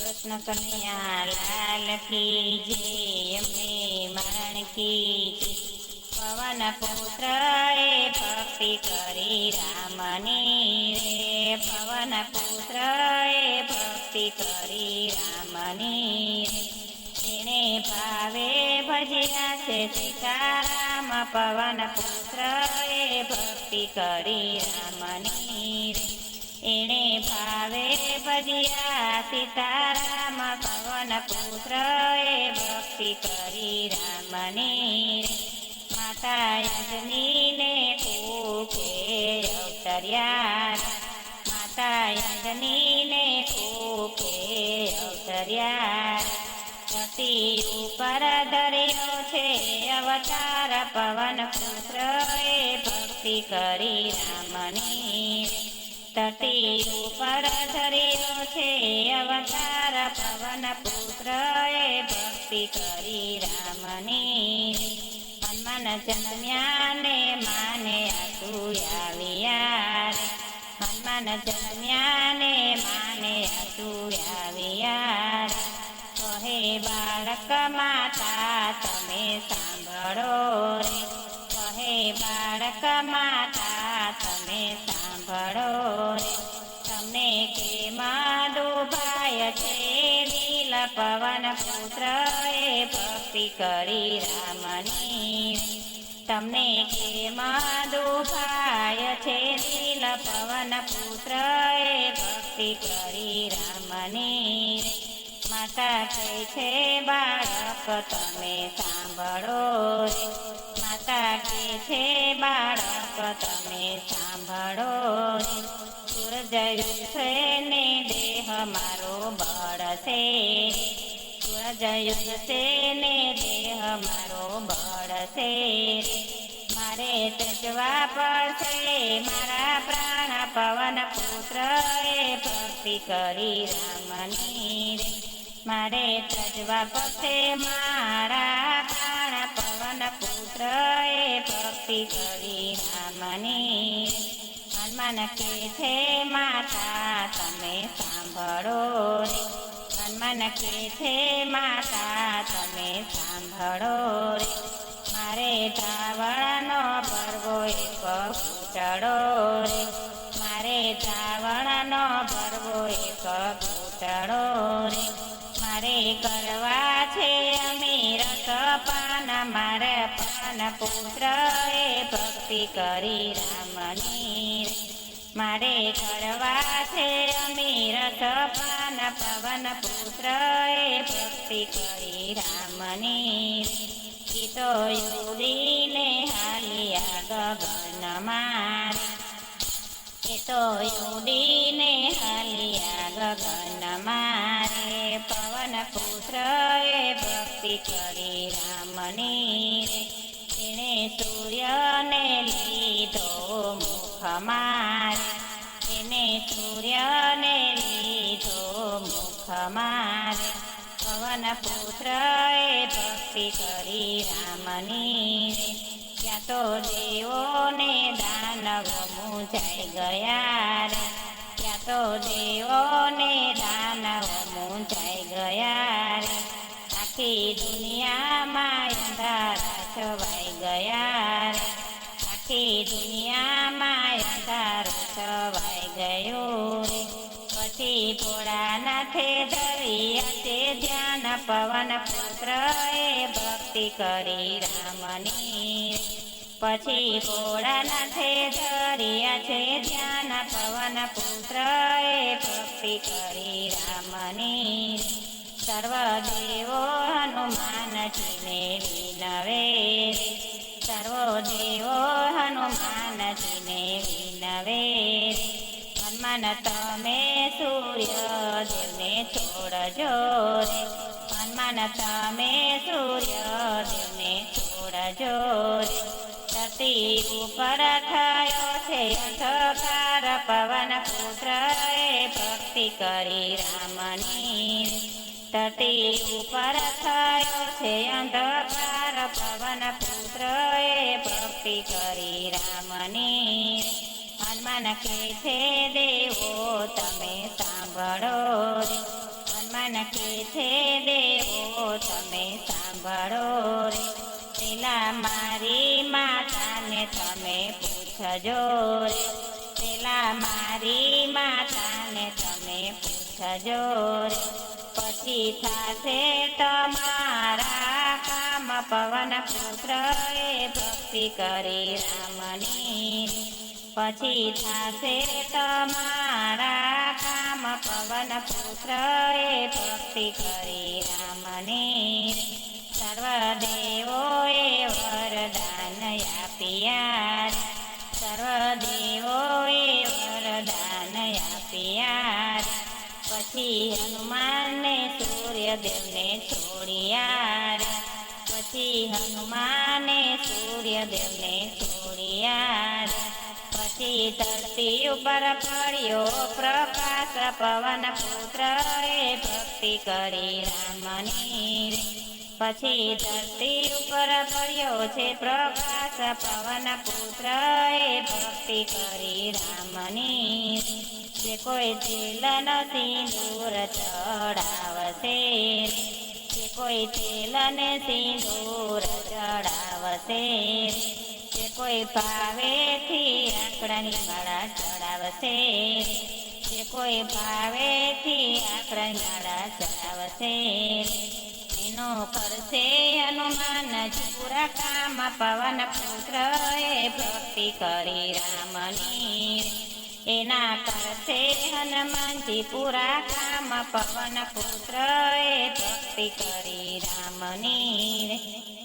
કૃષ્ણ કનૈયા, લાલ કી જય અમને મરણ કી પવન પુત્ર એ ભક્તિ કરી રામની રે. પવન પુત્ર એ ભક્તિ કરી રામની એને ભાવે ભજ્યા છે સીતારામ, પવન પુત્ર એ ભક્તિ કરી રામની રે. એણે ભાવે ભજ્યા સીતારામ, પવન પુત્ર એ ભક્તિ કરી રામની. માતા યજનીને કુકે અવતર્યા. માતા યજનીને કુકે અવતર્યા. સતી ઉપર ધર્યો છે અવતાર, પવન પુત્ર એ ભક્તિ કરી રામની. ધરતી ઉપર ધર્યો છે. અવતાર પવન પુત્ર એ ભક્તિ કરી રામની. હનુમાન જન્મ્યા ને માને આતુ આવ્યા. રે. હનુમાન જન્મ્યા ને માને આતુ આવ્યા. કહે બાળક માતા, તમે સાંભળો રે. સાંભળો રે. તમને કે માધુભાઈ છે? નીલ પવન પુત્ર એ ભક્તિ કરી રામની. તમને કે માધુભાઈ છે? નીલ પવન પુત્ર એ ભક્તિ કરી રામની. માતા કહે છે, બાળક, તમે સાંભળો માતા કહે છે, બાળક, તમે સાંભળો રે સૂરજ ને દેહ મારો બળશે સૂરજ યુગશે ને દેહ મારો બળશે મારે તજવા પડશે મારા પ્રાણ પવન પુત્ર એ ભક્તિ કરી રામની રે મારે તજવા પડશે મારા પ્રાણ પવન પુત્ર એ ભક્તિ કરી રામની હનુમાન કે છે માતા, તમે સાંભળો રે. મન કે છે માતા, તમે સાંભળો રે. મારે ધાવણનો ભરવો એક ચડો રે. મારે ધાવણનો ભરવો એક ચડો રે. મારે કરવા છે અમીર પાન મારે પાન પુત્ર એ ભક્તિ કરી રામની. મારે કરવા છે અમીર પાન પવન પુત્ર એ ભક્તિ કરી રામની. ગીતો યુડીને હાલિયા ગગન મારે. એ તો હાલિયા ગગન મારે. પવન પુત્ર એ ભક્તિ કરી રામની. સૂર્યને લીધો મુખ મારે. એને સૂર્યને લીધો મુખ મારે. પવન પુત્ર એ ભક્તિ કરી રામની. ત્યાં તો દેવોને દાનવ મૂંઝાઈ ગયા રે. ત્યાં તો દેવોને દાનવ મૂંઝાઈ ગયા રે. આખી દુનિયામાં અંધારા છવાઈ ગયા આખી દુનિયામાં અંધારો છવાઈ ગયો પછી ભોળાનાથે ધરિયા છે ધ્યાન પવન પુત્ર એ ભક્તિ કરી રામની પછી ભોળાનાથે ધરિયા છે ધ્યાન પવન પુત્ર એ ભક્તિ કરી રામની સર્વ દેવો હનુમાનજીને વિનવે દેવો હનુમાનજીને વિનવે હનુમાન તમે સૂર્ય દેવને છોડજો રે હનુમાન તમે સૂર્ય દેવને છોડજો રે ધરતી ઉપર થયો છે અંધકાર પવન પુત્ર ભક્તિ કરી રામની ધરતી ઉપર થયો છે અંધકાર પવન એ ભક્તિ કરી રામની. હનુમાન કે છે, દેવો, તમે સાંભળો. રે હનુમાન કે છે, દેવો, તમે સાંભળો. રે પેલા મારી માતાને તમે પૂછજો રે. પેલા મારી માતાને તમે પૂછજો રે. પછી થાશે તમારા કામ પવન પુત્ર એ ભક્તિ કરી રામની. પછી થાશે તમારા કામ પવન પુત્ર એ ભક્તિ કરી રામની. સર્વદેવોએ સૂર્યદેવને છોડ્યા રે. પછી હનુમાને સૂર્યદેવને છોડ્યા રે. પછી ધરતી ઉપર પડ્યો પ્રકાશ પવન પુત્ર એ ભક્તિ કરી રામની રે. પછી ધરતી ઉપર પડ્યો છે પ્રકાશ પવન પુત્ર એ ભક્તિ કરી રામની જે કોઈ તેલનો સિંદૂર ચડાવશે. જે કોઈ તેલને સિંદૂર ચડાવશે. જે કોઈ ભાવેથી આંકડાની માળા ચડાવશે. જે કોઈ ભાવેથી આંકડાની માળા ચડાવશે. એનો કરશે હનુમાન પૂરા કામ, પવન, પુત્ર, એ ભક્તિ કરી રામની. એના કરશે હનુમાનજી પૂરા કામ પવન પુત્ર એ ભક્તિ કરી રામની.